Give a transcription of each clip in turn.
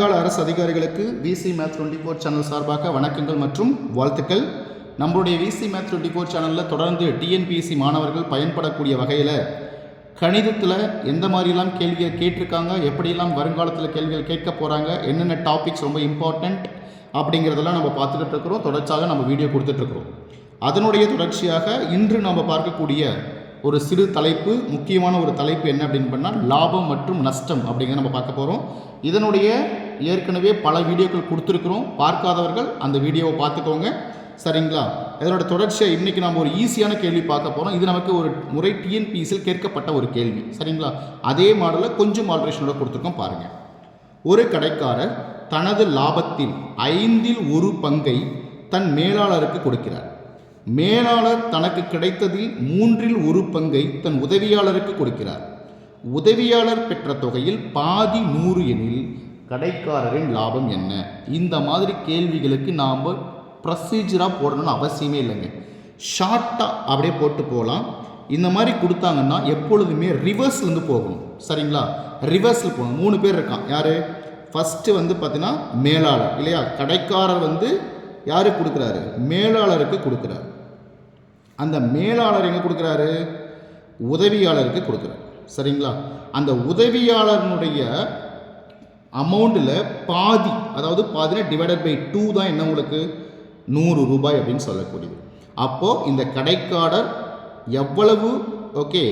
வருங்கால அரசு அதிகாரிகளுக்கு VC math twenty four channel சார்பாக வணக்கங்கள் மற்றும் வாழ்த்துக்கள். நம்மளுடைய விசி மேத் டுவெண்ட்டி ஃபோர் சேனலில் தொடர்ந்து டிஎன்பிஎஸ்சி மாணவர்கள் பயன்படக்கூடிய வகையில் கணிதத்தில் எந்த மாதிரிலாம் கேள்விகள் கேட்டிருக்காங்க எப்படியெல்லாம் வருங்காலத்தில் கேள்விகள் கேட்க போகிறாங்க என்னென்ன டாபிக்ஸ் ரொம்ப இம்பார்ட்டண்ட் அப்படிங்கிறதெல்லாம் நம்ம பார்த்துக்கிட்டு இருக்கிறோம். தொடர்ச்சியாக நம்ம வீடியோ கொடுத்துட்ருக்குறோம் அதனுடைய தொடர்ச்சியாக இன்று நம்ம பார்க்கக்கூடிய ஒரு சிறு தலைப்பு முக்கியமான ஒரு தலைப்பு என்ன அப்படின்னு பண்ணால் லாபம் மற்றும் நஷ்டம் அப்படிங்கிறத நம்ம பார்க்க போகிறோம் இதனுடைய ஏற்கனவே பல வீடியோக்கள் கொடுத்துருக்குறோம். பார்க்காதவர்கள் அந்த வீடியோவை பார்த்துக்கோங்க. சரிங்களா? இதனோட தொடர்ச்சியாக இன்றைக்கி நம்ம ஒரு ஈஸியான கேள்வி பார்க்க போகிறோம் இது நமக்கு ஒரு முறை டிஎன்பிஎஸ்சில் கேட்கப்பட்ட ஒரு கேள்வி. சரிங்களா? அதே மாடலில் கொஞ்சம் ஆல்ட்ரேஷனோட கொடுத்துருக்கோம் பாருங்கள் ஒரு கடைக்காரர் தனது லாபத்தில் ஐந்தில் ஒரு பங்கை தன் மேலாளருக்கு கொடுக்கிறார். மேலாளர் தனக்கு கிடைத்ததில் மூன்றில் ஒரு பங்கை தன் உதவியாளருக்கு கொடுக்கிறார். உதவியாளர் பெற்ற தொகையில் பாதி நூறு எனில் கடைக்காரரின் லாபம் என்ன? இந்த மாதிரி கேள்விகளுக்கு நாம் ப்ரொசீஜராக போடணும்னு அவசியமே இல்லைங்க. ஷார்ட்டாக அப்படியே போட்டு போகலாம். இந்த மாதிரி கொடுத்தாங்கன்னா எப்பொழுதுமே ரிவர்ஸ்லேருந்து போகணும். சரிங்களா? ரிவர்ஸில் போகணும். மூணு பேர் இருக்கான். யார்? ஃபஸ்ட்டு வந்து பார்த்தீங்கன்னா மேலாளர் இல்லையா? கடைக்காரர் வந்து யாருக்கு கொடுக்குறாரு? மேலாளருக்கு கொடுக்குறாரு. அந்த மேலாளர் எங்கே கொடுக்குறாரு? உதவியாளருக்கு கொடுக்குறாரு. சரிங்களா? அந்த உதவியாளர்னுடைய அமௌண்ட்டில் பாதி அதாவது பாதினா டிவைடட் பை டூ தான் என்ன உங்களுக்கு? நூறு ரூபாய் அப்படின்னு சொல்லக்கூடியது. அப்போது இந்த கடைக்காரர் எவ்வளவு ஓகே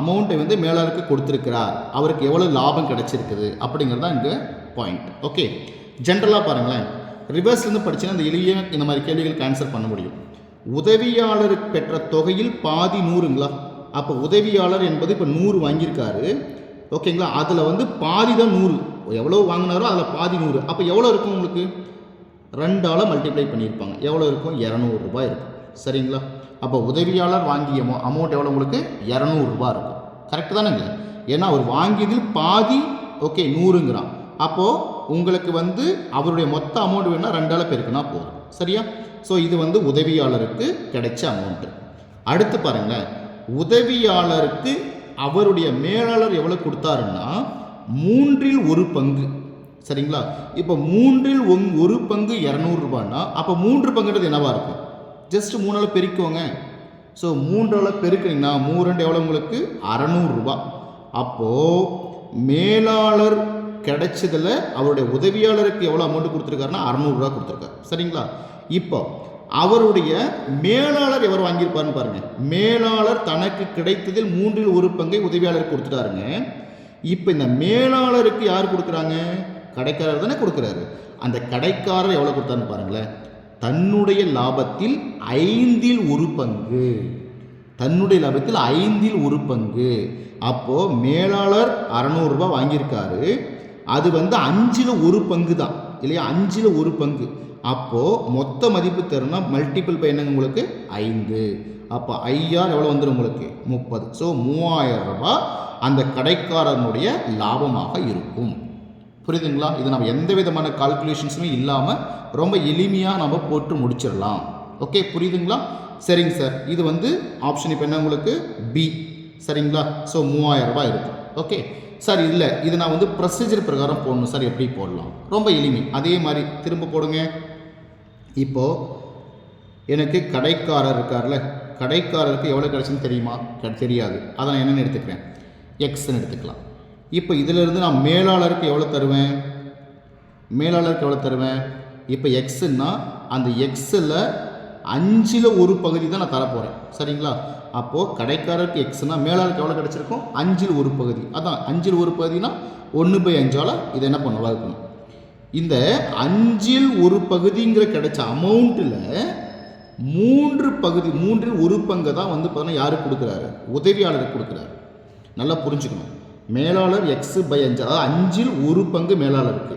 அமௌண்ட்டை வந்து மேலாளருக்கு கொடுத்துருக்கிறார். அவருக்கு எவ்வளோ லாபம் கிடைச்சிருக்குது அப்படிங்கிறது தான் இங்கே பாயிண்ட் ஓகே ஜென்ரலாக பாருங்களேன். ரிவர்ஸ்லேருந்து படிச்சுன்னா இந்த எளிய இந்த மாதிரி கேள்விகளுக்கு ஆன்சர் பண்ண முடியும். உதவியாளருக்கு பெற்ற தொகையில் பாதி நூறுங்களா? அப்போ உதவியாளர் என்பது இப்போ நூறு வாங்கியிருக்காரு. ஓகேங்களா? அதில் வந்து பாதி தான் நூறு. எவ்வளோ வாங்கினாரோ அதில் பாதி நூறு. அப்போ எவ்வளோ இருக்கும் உங்களுக்கு? ரெண்டால் மல்டிப்ளை பண்ணியிருப்பாங்க. எவ்வளோ இருக்கும்? இரநூறுபா இருக்கும். சரிங்களா? அப்போ உதவியாளர் வாங்கிய அமௌண்ட் எவ்வளோ உங்களுக்கு? இரநூறுபா இருக்கும். கரெக்டு தானேங்க? ஏன்னா அவர் வாங்கியதில் பாதி ஓகே நூறுங்கிறான். அப்போது உங்களுக்கு வந்து அவருடைய மொத்த அமௌண்ட் வேணால் ரெண்டால் பெருக்குனா போதும். சரியா? ஸோ இது வந்து உதவியாளருக்கு கிடைச்ச அமௌண்ட்டு அடுத்து பாருங்கள் உதவியாளருக்கு அவருடைய மேலாளர் எவ்வளோ கொடுத்தாருன்னா மூன்றில் ஒரு பங்கு. சரிங்களா? இப்போ மூன்றில் ஒங் ஒரு பங்கு இரநூறுபான்னா அப்போ மூன்று பங்குன்றது என்னவாக இருக்கும்? ஜஸ்ட் மூணால் பெருக்குவோங்க ஸோ மூன்றால் பெருக்குனீங்கன்னா மூணு ரெண்டு எவ்வளோ உங்களுக்கு? அறநூறுரூபா அப்போது மேலாளர் கிடைச்சதில் அவருடைய உதவியாளருக்கு எவ்வளோ அமௌண்ட் கொடுத்துருக்காருன்னா அறநூறுரூவா கொடுத்துருக்காரு. சரிங்களா? இப்போ அவருடைய மேலாளர் எவர் வாங்கியிருப்பாருன்னு பாருங்கள் மேலாளர் தனக்கு கிடைத்ததில் மூன்றில் ஒரு பங்கை உதவியாளருக்கு கொடுத்துட்டாருங்க. இப்போ இந்த மேலாளருக்கு யார் கொடுக்குறாங்க? கடைக்காரர் தானே கொடுக்குறாரு. அந்த கடைக்காரர் எவ்வளோ கொடுத்தாருன்னு பாருங்களேன். தன்னுடைய லாபத்தில் ஐந்தில் ஒரு பங்கு. தன்னுடைய லாபத்தில் ஐந்தில் ஒரு பங்கு. அப்போது மேலாளர் அறநூறுரூபா வாங்கியிருக்காரு. அது வந்து அஞ்சில் ஒரு பங்கு தான் இல்லையா? அஞ்சில் ஒரு பங்கு. அப்போது மொத்த மதிப்பு தரும்னா மல்டிபிள் பை என்னங்க உங்களுக்கு? ஐந்து. அப்போ ஐஆர் எவ்வளோ வந்துடும் உங்களுக்கு? முப்பது. ஸோ மூவாயிரம் ரூபாய் அந்த கடைக்காரனுடைய லாபமாக இருக்கும். புரியுதுங்களா? இது நம்ம எந்த விதமான கால்குலேஷன்ஸுமே இல்லாமல் ரொம்ப எளிமையாக நம்ம போட்டு முடிச்சிடலாம். ஓகே புரியுதுங்களா? சரிங்க சார் இது வந்து ஆப்ஷன் இப்போ என்ன உங்களுக்கு? பி சரிங்களா? ஸோ மூவாயிரம் ரூபாய் இருக்கும் ஓகே சார் இல்லை. இது நான் வந்து ப்ரொசீஜர் பிரகாரம் போடணும். சார் எப்படி போடலாம்? ரொம்ப எளிமை. அதே மாதிரி திரும்ப போடுங்க. இப்போது எனக்கு கடைக்காரர் இருக்கார்ல கடைக்காரருக்கு எவ்வளோ கிடச்சுன்னு தெரியுமா? தெரியாது. அதை நான் என்னென்னு எடுத்துக்கிறேன். எக்ஸ்ன்னு எடுத்துக்கலாம். இப்போ இதிலிருந்து நான் மேலாளருக்கு எவ்வளோ தருவேன்? மேலாளருக்கு எவ்வளோ தருவேன்? இப்போ எக்ஸுன்னா அந்த எக்ஸில் அஞ்சில் ஒரு பகுதி தான் நான் தரப்போகிறேன் சரிங்களா? அப்போது கடைக்காரருக்கு எக்ஸ்னால் மேலாளருக்கு எவ்வளோ கிடச்சிருக்கும்? அஞ்சில் ஒரு பகுதி. அதான் அஞ்சில் ஒரு பகுதினா ஒன்று பை அஞ்சால் இது என்ன பண்ண வகுக்கணும். இந்த அஞ்சில் ஒரு பகுதிங்கிற கிடைச்ச அமௌண்ட்டில் மூன்று பகுதி மூன்றில் ஒரு பங்கை தான் வந்து பார்த்தீங்கன்னா யாருக்கு கொடுக்குறாரு? உதவியாளருக்கு கொடுக்குறாரு. நல்லா புரிஞ்சுக்கணும். மேலாளர் எக்ஸ் பை அஞ்சு அதாவது அஞ்சில் ஒரு பங்கு மேலாளருக்கு.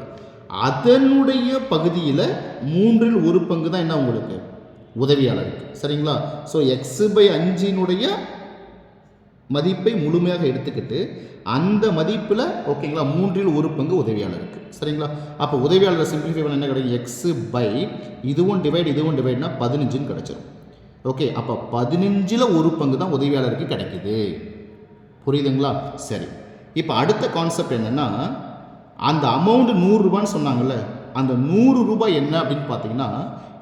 அதனுடைய பகுதியில் மூன்றில் ஒரு பங்கு தான் என்ன உங்களுக்கு? உதவியாளருக்கு. சரிங்களா? ஸோ எக்ஸு பை அஞ்சினுடைய மதிப்பை முழுமையாக எடுத்துக்கிட்டு அந்த மதிப்பில் ஓகேங்களா மூன்றில் ஒரு பங்கு உதவியாளருக்கு. சரிங்களா? அப்போ உதவியாளர் சிம்பிளிஃபை பண்ண என்ன கிடைக்கும்? எக்ஸு பை இதுவும் டிவைட் இதுவும் டிவைட்னா பதினஞ்சுன்னு கிடச்சிரும். ஓகே அப்போ பதினஞ்சில் ஒரு பங்கு தான் உதவியாளருக்கு கிடைக்குது. புரியுதுங்களா? சரி. இப்போ அடுத்த கான்செப்ட் என்னென்னா அந்த அமௌண்ட் நூறுரூபான்னு சொன்னாங்கல்ல அந்த நூறு ரூபாய் என்ன அப்படின்னு பார்த்தீங்கன்னா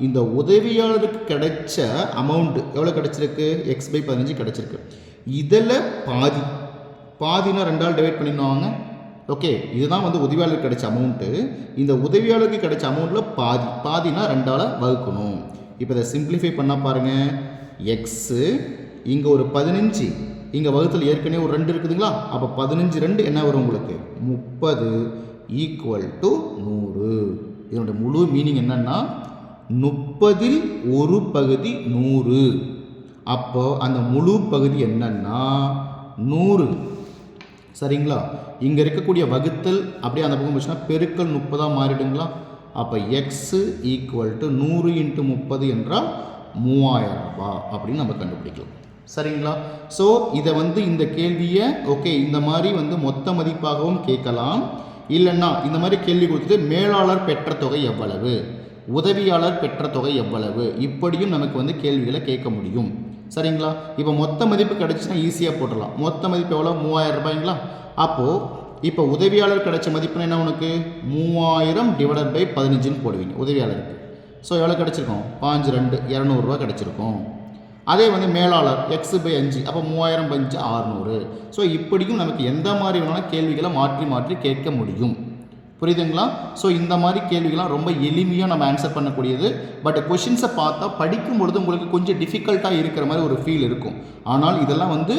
இந்த உதவியாளருக்கு கிடைச்ச அமௌண்ட்டு எவ்வளோ கிடச்சிருக்கு? எக்ஸ் பை பதினஞ்சு கிடச்சிருக்கு. இதில் பாதி. பாதினா ரெண்டால் டிவைட் பண்ணிடுவாங்க. ஓகே இதுதான் வந்து உதவியாளருக்கு கிடைச்ச அமௌண்ட்டு இந்த உதவியாளருக்கு கிடைச்ச அமௌண்ட்டில் பாதி. பாதினா ரெண்டால் வகுக்கணும். இப்போ இதை சிம்பிளிஃபை பண்ணால் பாருங்கள் எக்ஸு இங்கே ஒரு பதினஞ்சு. இங்கே வகுத்தில் ஏற்கனவே ஒரு ரெண்டு இருக்குதுங்களா? அப்போ பதினஞ்சு ரெண்டு என்ன வரும் உங்களுக்கு? முப்பது. ஈக்குவல் டு நூறு. இதனுடைய முழு மீனிங் என்னன்னா முப்பதில் ஒரு பகுதி நூறு. அப்போ அந்த முழு பகுதி என்னென்னா நூறு. சரிங்களா? இங்கே இருக்கக்கூடிய வகுத்தல் அப்படியே அந்த பக்கம் போச்சுன்னா பெருக்கல் முப்பதாக மாறிடுங்களா? அப்போ எக்ஸு ஈக்குவல் டு நூறு இன்ட்டு முப்பது என்றால் மூவாயிரம் ரூபாய் அப்படின்னு நம்ம கண்டுபிடிக்கலாம். சரிங்களா? ஸோ இதை வந்து இந்த கேள்வியை ஓகே இந்த மாதிரி வந்து மொத்த மதிப்பாகவும் கேட்கலாம். இல்லைன்னா இந்த மாதிரி கேள்வி கொடுத்துட்டு மேலாளர் பெற்ற தொகை எவ்வளவு? உதவியாளர் பெற்ற தொகை எவ்வளவு? இப்படியும் நமக்கு வந்து கேள்விகளை கேட்க முடியும். சரிங்களா? இப்போ மொத்த மதிப்பு கிடச்சுன்னா ஈஸியாக போட்டுடலாம். மொத்த மதிப்பு எவ்வளோ மூவாயிரம் ரூபாய்ங்களா? அப்போது இப்போ உதவியாளர் கிடைச்ச மதிப்புன்னு என்ன உனக்கு? மூவாயிரம் டிவைடட் பை பதினஞ்சுன்னு போடுவீங்க உதவியாளருக்கு. ஸோ எவ்வளோ கிடச்சிருக்கோம்? பாஞ்சு ரெண்டு இரநூறுவா கிடச்சிருக்கும். அதே வந்து மேலாளர் எக்ஸ் பை அஞ்சு அப்போ மூவாயிரம் பஞ்சு ஆறுநூறு. ஸோ இப்படியும் நமக்கு எந்த மாதிரி வேணாலும் கேள்விகளை மாற்றி மாற்றி கேட்க முடியும். புரியுதுங்களா? ஸோ இந்த மாதிரி கேள்விகள்லாம் ரொம்ப எளிமையாக நம்ம ஆன்சர் பண்ணக்கூடியது. பட் கொஷின்ஸை பார்த்தா படிக்கும் பொழுது உங்களுக்கு கொஞ்சம் டிஃபிகல்ட்டாக இருக்கிற மாதிரி ஒரு ஃபீல் இருக்கும். ஆனால் இதெல்லாம் வந்து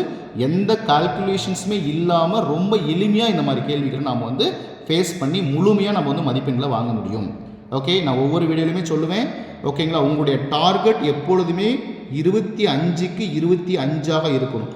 எந்த கால்குலேஷன்ஸுமே இல்லாமல் ரொம்ப எளிமையாக இந்த மாதிரி கேள்விகளை நாம் வந்து ஃபேஸ் பண்ணி முழுமையாக நம்ம வந்து மதிப்பெண்களை வாங்க முடியும். ஓகே நான் ஒவ்வொரு வீடியோலையுமே சொல்லுவேன். ஓகேங்களா? உங்களுடைய டார்கெட் எப்பொழுதுமே இருபத்தி அஞ்சுக்கு இருபத்தி அஞ்சாக இருக்கணும்.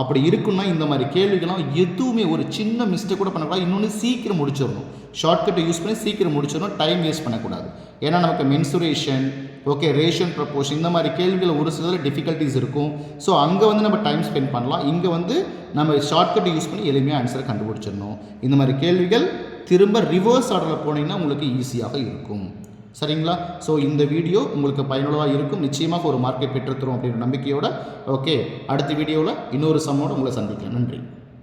அப்படி இருக்குன்னா இந்த மாதிரி கேள்விகள்லாம் எதுவுமே ஒரு சின்ன மிஸ்டேக் கூட பண்ணக்கூடாது. இன்னொன்று சீக்கிரம் முடிச்சிடணும். ஷார்ட்கட்டை யூஸ் பண்ணி சீக்கிரம் முடிச்சிடணும். டைம் வேஸ்ட் பண்ணக்கூடாது. ஏன்னா நமக்கு மென்சுரேஷன் ஓகே ரேஷன் ப்ரப்போஷன் இந்த மாதிரி கேள்விகள் ஒரு சிலதில் டிஃபிகல்ட்டிஸ் இருக்கும். ஸோ அங்கே வந்து நம்ம டைம் ஸ்பெண்ட் பண்ணலாம். இங்கே வந்து நம்ம ஷார்ட்கட்டை யூஸ் பண்ணி எளிமையாக ஆன்சரை கண்டுபிடிச்சிடணும். இந்த மாதிரி கேள்விகள் திரும்ப ரிவர்ஸ் ஆர்டரில் போனீங்கன்னா உங்களுக்கு ஈஸியாக இருக்கும். சரிங்களா? ஸோ இந்த வீடியோ உங்களுக்கு பயனுள்ளதாக இருக்கும். நிச்சயமாக ஒரு மார்க்கெட் பெற்றுத்தரும் அப்படின்ற நம்பிக்கையோட ஓகே அடுத்த வீடியோவில் இன்னொரு சம்மோட உங்களை சந்திக்கிறேன். நன்றி.